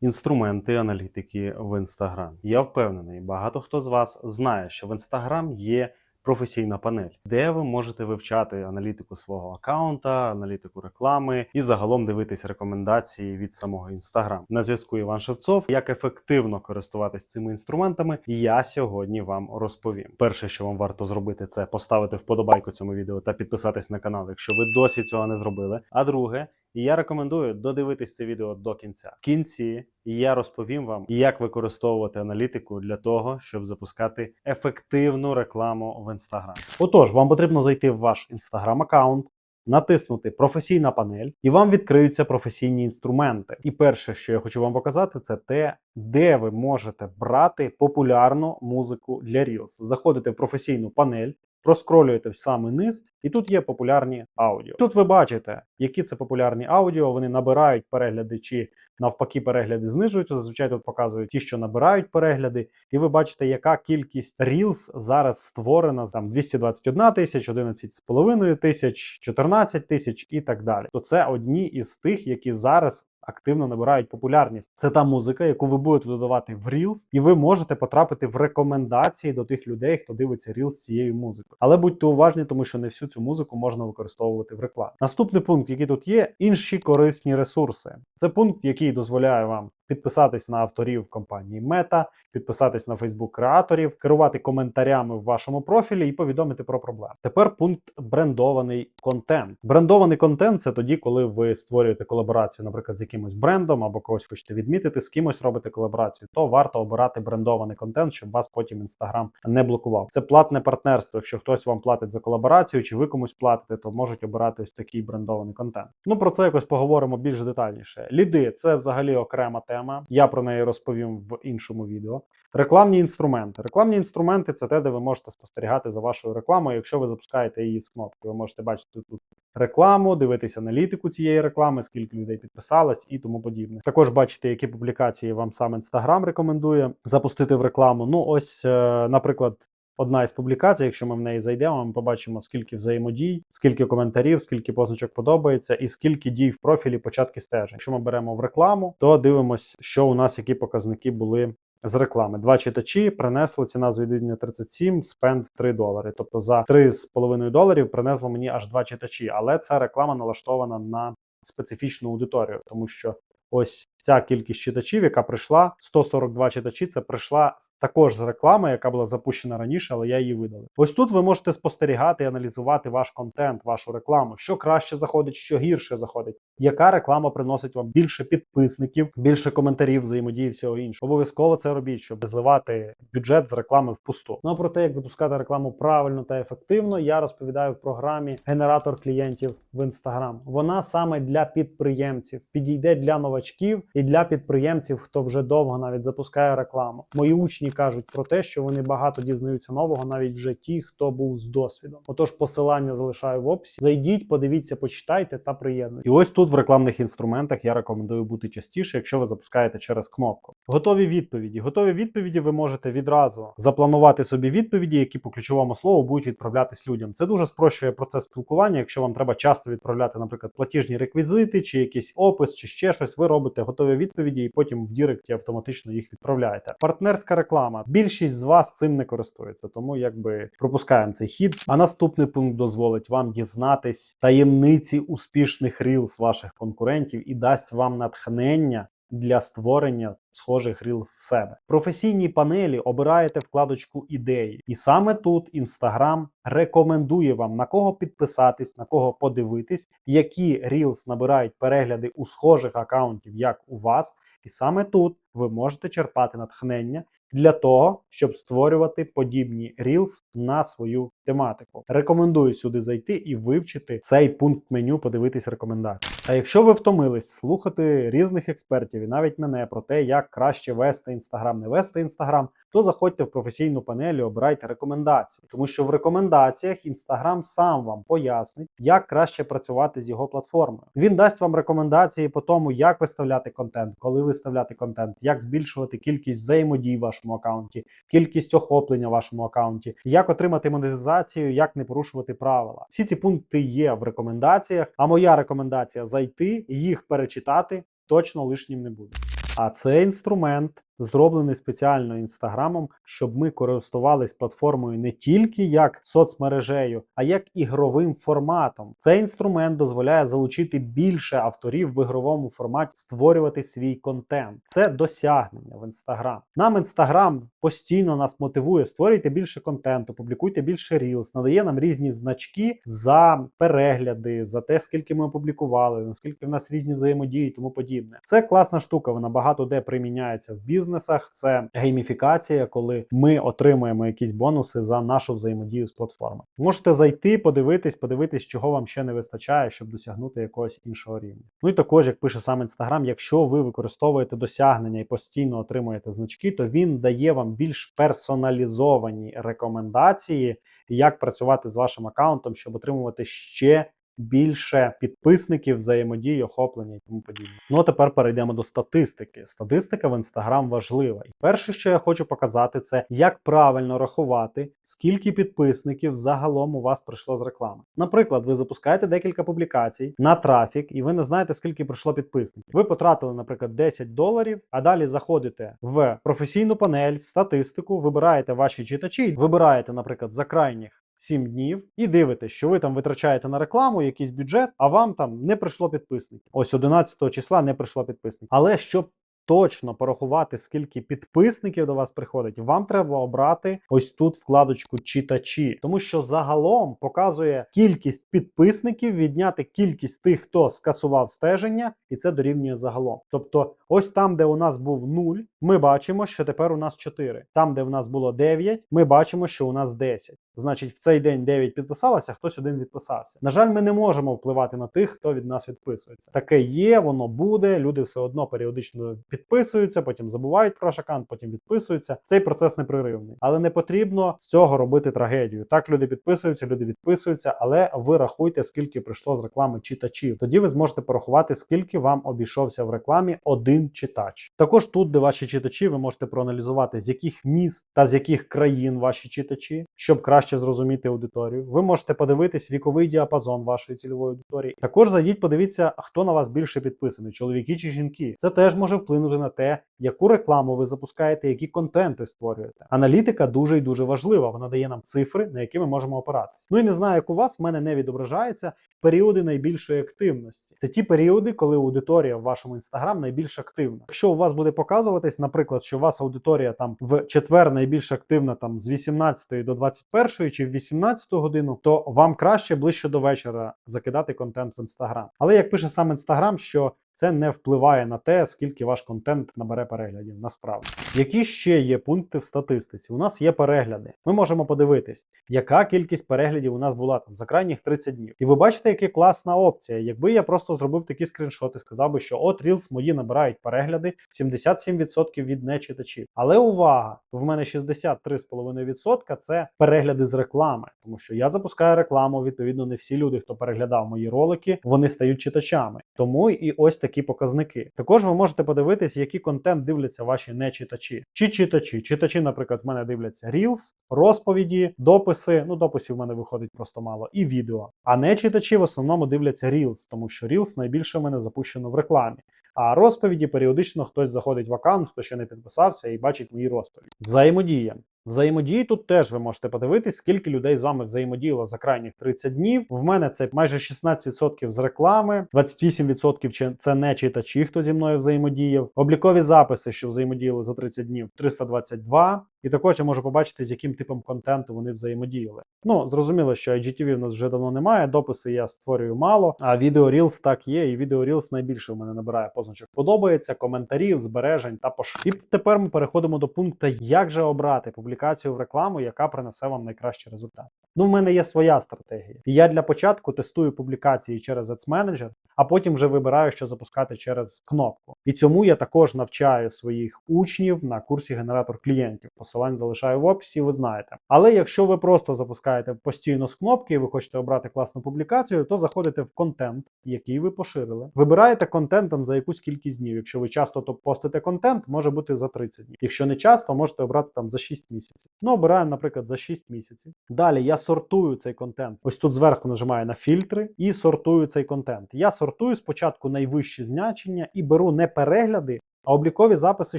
інструменти аналітики в Instagram. Я впевнений, багато хто з вас знає, що в Instagram є професійна панель, де ви можете вивчати аналітику свого аккаунта, аналітику реклами і загалом дивитись рекомендації від самого Instagram. На зв'язку Іван Шевцов. Як ефективно користуватись цими інструментами, я сьогодні вам розповім. Перше, що вам варто зробити, це поставити вподобайку цьому відео та підписатись на канал, якщо ви досі цього не зробили. А друге, і я рекомендую додивитись це відео до кінця. В кінці я розповім вам, як використовувати аналітику для того, щоб запускати ефективну рекламу в Instagram. Отож, вам потрібно зайти в ваш Instagram аккаунт. Натиснути професійна панель, і вам відкриються професійні інструменти. І перше, що я хочу вам показати, це те, де ви можете брати популярну музику для Reels. Заходите в професійну панель, проскролюєте в самий низ, і тут є популярні аудіо. Тут ви бачите, які це популярні аудіо. Вони набирають перегляди чи навпаки перегляди знижуються. Зазвичай тут показують ті, що набирають перегляди, і ви бачите, яка кількість Reels зараз створена там 221 тисяч, 11,5 тисяч, 14 тисяч і так далі. То це одні із тих, які зараз. Активно набирають популярність. Це та музика, яку ви будете додавати в Reels, і ви можете потрапити в рекомендації до тих людей, хто дивиться Reels з цією музикою. Але будьте уважні, тому що не всю цю музику можна використовувати в рекламі. Наступний пункт, який тут є, інші корисні ресурси. Це пункт, який дозволяє вам підписатись на авторів компанії Meta, підписатись на Facebook креаторів, керувати коментарями в вашому профілі і повідомити про проблеми. Тепер пункт брендований контент. Брендований контент це тоді, коли ви створюєте колаборацію, наприклад, з якимось брендом або когось хочете відмітити, з кимось робите колаборацію, то варто обирати брендований контент, щоб вас потім Instagram не блокував. Це платне партнерство. Якщо хтось вам платить за колаборацію, чи ви комусь платите, то можуть обирати ось такий брендований контент. Ну про це якось поговоримо більш детальніше. Ліди це взагалі окрема тема. Я про неї розповім в іншому відео. Рекламні інструменти. Рекламні інструменти це те, де ви можете спостерігати за вашою рекламою. Якщо ви запускаєте її з кнопки, ви можете бачити тут рекламу, дивитися аналітику цієї реклами, скільки людей підписалось і тому подібне. Також бачите, які публікації вам сам Instagram рекомендує запустити в рекламу. Ну, ось, е, наприклад. Одна із публікацій, якщо ми в неї зайдемо, ми побачимо, скільки взаємодій, скільки коментарів, скільки позначок подобається, і скільки дій в профілі початки стежень. Якщо ми беремо в рекламу, то дивимось, що у нас які показники були з реклами. Два читачі принесли ціна з відвідування 37, спенд 3 долари. Тобто за 3,5 доларів принесло мені аж два читачі. Але ця реклама налаштована на специфічну аудиторію, тому що ось ця кількість читачів, яка прийшла, 142 читачі, це прийшла також з реклами, яка була запущена раніше, але я її видалив. Ось тут ви можете спостерігати і аналізувати ваш контент, вашу рекламу, що краще заходить, що гірше заходить, яка реклама приносить вам більше підписників, більше коментарів, взаємодії, всього іншого. Обов'язково це робіть, щоб зливати бюджет з реклами в пусту. Ну а про те, як запускати рекламу правильно та ефективно, я розповідаю в програмі Генератор клієнтів в Instagram. Вона саме для підприємців, підійде для новачків і для підприємців, хто вже довго навіть запускає рекламу. Мої учні кажуть про те, що вони багато дізнаються нового, навіть вже ті, хто був з досвідом. Отож, посилання залишаю в описі. Зайдіть, подивіться, почитайте та приєднуйтесь. І ось тут в рекламних інструментах я рекомендую бути частіше, якщо ви запускаєте через кнопку. Готові відповіді. Готові відповіді ви можете відразу запланувати собі відповіді, які по ключовому слову будуть відправлятись людям. Це дуже спрощує процес спілкування. Якщо вам треба часто відправляти, наприклад, платіжні реквізити чи якийсь опис, чи ще щось, ви робите готові відповіді і потім в Діректі автоматично їх відправляєте. Партнерська реклама. Більшість з вас цим не користується, тому якби пропускаємо цей хід. А наступний пункт дозволить вам дізнатись таємниці успішних рілс ваших конкурентів і дасть вам натхнення для створення схожих рілс в себе. В професійній панелі обираєте вкладочку ідеї, і саме тут Instagram рекомендує вам на кого підписатись, на кого подивитись, які рілс набирають перегляди у схожих акаунтів, як у вас. І саме тут ви можете черпати натхнення для того, щоб створювати подібні Reels на свою тематику. Рекомендую сюди зайти і вивчити цей пункт меню, подивитись рекомендації. А якщо ви втомились слухати різних експертів і навіть мене про те, як краще вести інстаграм, не вести інстаграм, то заходьте в професійну панель і обирайте рекомендації, тому що в рекомендаціях інстаграм сам вам пояснить, як краще працювати з його платформою. Він дасть вам рекомендації по тому, як виставляти контент, коли виставляти контент, як збільшувати кількість взаємодій в вашому аккаунті, кількість охоплення в вашому аккаунті, як отримати монетизацію, як не порушувати правила. Всі ці пункти є в рекомендаціях. А моя рекомендація зайти, їх перечитати точно лишнім не буде. А це інструмент зроблений спеціально інстаграмом, щоб ми користувались платформою не тільки як соцмережею, а як ігровим форматом. Цей інструмент дозволяє залучити більше авторів в ігровому форматі, створювати свій контент. Це досягнення в інстаграм. Нам інстаграм постійно нас мотивує створюйте більше контенту, публікуйте більше рілс, надає нам різні значки за перегляди, за те, скільки ми опублікували, наскільки в нас різні взаємодії тому подібне. Це класна штука. Вона багато де приміняється в бізнесах. Це гейміфікація, коли ми отримуємо якісь бонуси за нашу взаємодію з платформою. Можете зайти, подивитись, подивитись, чого вам ще не вистачає, щоб досягнути якогось іншого рівня. Ну і також, як пише сам інстаграм, якщо ви використовуєте досягнення і постійно отримуєте значки, то він дає вам більш персоналізовані рекомендації, як працювати з вашим аккаунтом, щоб отримувати ще більше підписників, взаємодії, охоплення і тому подібне. Ну а тепер перейдемо до статистики. Статистика в інстаграм важлива. І перше, що я хочу показати, це як правильно рахувати, скільки підписників загалом у вас прийшло з реклами. Наприклад, ви запускаєте декілька публікацій на трафік, і ви не знаєте, скільки прийшло підписників. Ви потратили, наприклад, 10 доларів, а далі заходите в професійну панель, в статистику, вибираєте ваші читачі, вибираєте, наприклад, за крайніх. 7 днів і дивитесь, що ви там витрачаєте на рекламу якийсь бюджет, а вам там не прийшло підписників. Ось 11 числа не прийшло підписників. Але щоб точно порахувати, скільки підписників до вас приходить, вам треба обрати ось тут вкладочку читачі, тому що загалом показує кількість підписників, відняти кількість тих, хто скасував стеження, і це дорівнює загалом. Тобто, ось там, де у нас був 0, ми бачимо, що тепер у нас 4. Там, де в нас було 9, ми бачимо, що у нас 10. Значить, в цей день 9 підписалося, хтось один відписався. На жаль, ми не можемо впливати на тих, хто від нас відписується. Таке є, воно буде. Люди все одно періодично підписуються, потім забувають про ваш аккаунт, потім відписуються. Цей процес непреривний. Але не потрібно з цього робити трагедію. Так, люди підписуються, люди відписуються, але ви рахуйте, скільки прийшло з реклами читачів. Тоді ви зможете порахувати, скільки вам обійшовся в рекламі один читач. Також тут, де ваші читачі, ви можете проаналізувати, з яких міст та з яких країн ваші читачі, щоб краще зрозуміти аудиторію. Ви можете подивитись віковий діапазон вашої цільової аудиторії. Також зайдіть, подивіться, хто на вас більше підписаний, чоловіки чи жінки. Це теж може вплинути на те, яку рекламу ви запускаєте, які контенти створюєте. Аналітика дуже і дуже важлива. Вона дає нам цифри, на які ми можемо опиратися. Ну і не знаю, як у вас в мене не відображається періоди найбільшої активності. Це ті періоди, коли аудиторія в вашому інстаграм найбільш активна. Якщо у вас буде показуватись, наприклад, що у вас аудиторія там в четвер найбільш активна там з 18 до 21 чи в 18 годину, то вам краще ближче до вечора закидати контент в інстаграм. Але як пише сам інстаграм, що це не впливає на те, скільки ваш контент набере переглядів. Насправді, які ще є пункти в статистиці? У нас є перегляди. Ми можемо подивитись, яка кількість переглядів у нас була там за крайніх 30 днів. І ви бачите, яка класна опція. Якби я просто зробив такі скріншоти, сказав би, що от Reels мої набирають перегляди 77% від нечитачів. Але увага! В мене 63,5% це перегляди з реклами, тому що я запускаю рекламу. Відповідно, не всі люди, хто переглядав мої ролики, вони стають читачами. Тому і ось такі показники. Також ви можете подивитись, який контент дивляться ваші нечитачі. Чи читачі. Читачі, наприклад, в мене дивляться Reels, розповіді, дописи. Ну, дописів в мене виходить просто мало, і відео. А не читачі в основному дивляться Reels, тому що Reels найбільше в мене запущено в рекламі. А розповіді періодично хтось заходить в аккаунт, хто ще не підписався і бачить мої розповіді. Взаємодія. Взаємодії тут теж ви можете подивитись, скільки людей з вами взаємодіяло за крайніх 30 днів. В мене це майже 16% з реклами, 28% це не читачі, хто зі мною взаємодіяв. Облікові записи, що взаємодіяли за 30 днів, 322. І також я можу побачити, з яким типом контенту вони взаємодіяли. Ну зрозуміло, що IGTV в нас вже давно немає. Дописи я створюю мало. А відео Reels так є, і відео Reels найбільше в мене набирає позначок. Подобається, коментарів, збережень та пош. І тепер ми переходимо до пункту, як же обрати публікацію в рекламу, яка принесе вам найкращий результат. Ну, в мене є своя стратегія. Я для початку тестую публікації через Ads Manager, а потім вже вибираю, що запускати через кнопку. І цьому я також навчаю своїх учнів на курсі генератор клієнтів. Посилання залишаю в описі, ви знаєте. Але якщо ви просто запускаєте постійно з кнопки і ви хочете обрати класну публікацію, то заходите в контент, який ви поширили. Вибираєте контент там за якусь кількість днів. Якщо ви часто то постите контент, може бути за 30 днів. Якщо не часто, можете обрати там за 6 місяців. Ну, обираємо, наприклад, за 6 місяців. Далі я сортую цей контент. Ось тут зверху нажимаю на фільтри і сортую цей контент. Я сортую спочатку найвищі значення і беру не перегляди. А облікові записи,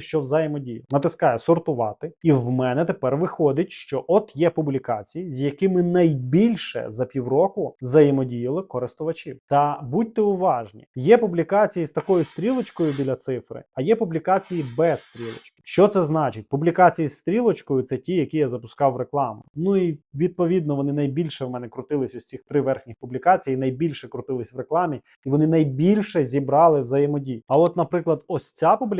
що взаємодіють. Натискаю сортувати, і в мене тепер виходить, що от є публікації, з якими найбільше за півроку взаємодіяли користувачі. Та будьте уважні, є публікації з такою стрілочкою біля цифри, а є публікації без стрілочки. Що це значить? Публікації з стрілочкою це ті, які я запускав в рекламу. Ну і відповідно вони найбільше в мене крутились ось цих три верхніх публікацій, найбільше крутились в рекламі, і вони найбільше зібрали взаємодій. А от, наприклад, ось ця публікація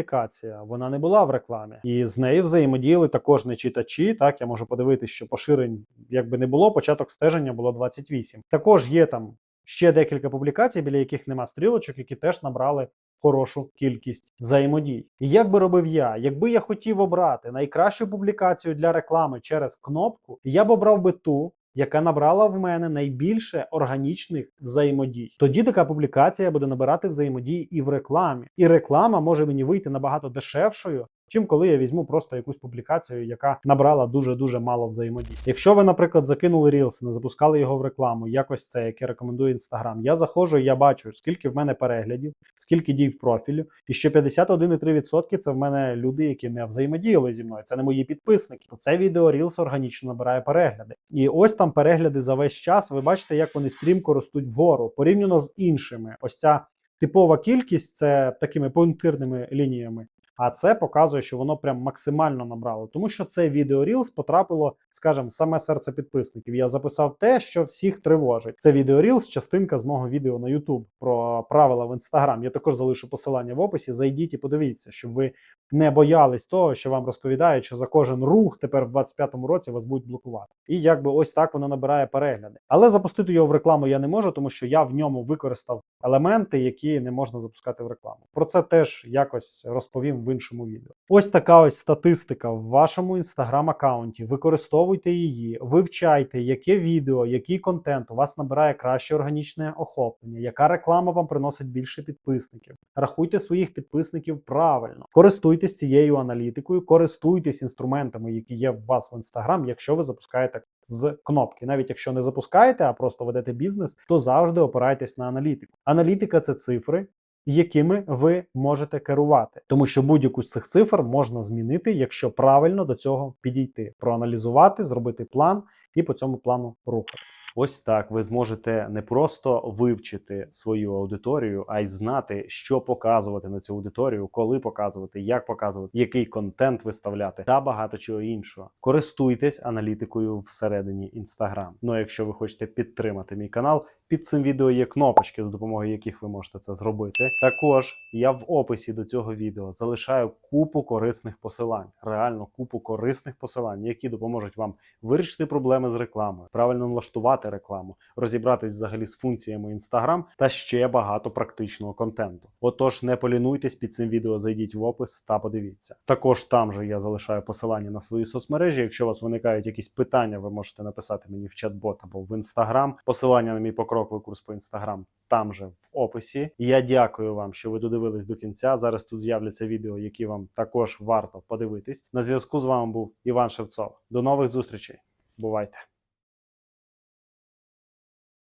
вона не була в рекламі, і з нею взаємодіяли також не читачі. Так я можу подивитися, що поширень якби не було. Початок стеження було 28. Також є там ще декілька публікацій, біля яких нема стрілочок, які теж набрали хорошу кількість взаємодій. І як би робив я? Якби я хотів обрати найкращу публікацію для реклами через кнопку, я б обрав би ту. Яка набрала в мене найбільше органічних взаємодій, тоді така публікація буде набирати взаємодії і в рекламі, і реклама може мені вийти набагато дешевшою, чим коли я візьму просто якусь публікацію, яка набрала дуже дуже мало взаємодій. Якщо ви, наприклад, закинули Reels, не запускали його в рекламу, якось це, яке рекомендує Instagram, я заходжу, я бачу, скільки в мене переглядів, скільки дій в профілю, і що 51,3% це в мене люди, які не взаємодіяли зі мною. Це не мої підписники. Це відео Reels органічно набирає перегляди. І ось там перегляди за весь час. Ви бачите, як вони стрімко ростуть вгору порівняно з іншими. Ось ця типова кількість це такими пунктирними лініями. А це показує, що воно прям максимально набрало, тому що це відео Reels потрапило, скажімо, в саме серце підписників. Я записав те, що всіх тривожить. Це відео Reels, частинка з мого відео на YouTube про правила в Instagram. Я також залишу посилання в описі. Зайдіть і подивіться, щоб ви не боялись того, що вам розповідають, що за кожен рух тепер в 25-му році вас будуть блокувати. І якби ось так воно набирає перегляди. Але запустити його в рекламу я не можу, тому що я в ньому використав елементи, які не можна запускати в рекламу. Про це теж якось розповім в іншому відео. Ось така ось статистика в вашому інстаграм аккаунті. Використовуйте її, вивчайте, яке відео, який контент у вас набирає краще органічне охоплення, яка реклама вам приносить більше підписників. Рахуйте своїх підписників правильно, користуйтесь цією аналітикою, користуйтесь інструментами, які є в вас в інстаграм, якщо ви запускаєте з кнопки. Навіть якщо не запускаєте, а просто ведете бізнес, то завжди опирайтесь на аналітику. Аналітика це цифри, якими ви можете керувати, тому що будь-яку з цих цифр можна змінити, якщо правильно до цього підійти, проаналізувати, зробити план і по цьому плану рухатись. Ось так ви зможете не просто вивчити свою аудиторію, а й знати, що показувати на цю аудиторію, коли показувати, як показувати, який контент виставляти та багато чого іншого. Користуйтесь аналітикою всередині Instagram. Ну а якщо ви хочете підтримати мій канал, під цим відео є кнопочки, з допомогою яких ви можете це зробити. Також я в описі до цього відео залишаю купу корисних посилань, реально купу корисних посилань, які допоможуть вам вирішити проблеми з рекламою, правильно налаштувати рекламу, розібратись взагалі з функціями Instagram та ще багато практичного контенту. Отож, не полінуйтесь під цим відео, зайдіть в опис та подивіться. Також там же я залишаю посилання на свої соцмережі. Якщо у вас виникають якісь питання, ви можете написати мені в чат-бот або в Instagram. Посилання на мій покроковий курс по Instagram там же в описі. Я дякую вам, що ви додивились до кінця. Зараз тут з'являться відео, які вам також варто подивитись. На зв'язку з вами був Іван Шевцов. До нових зустрічей. Бувайте!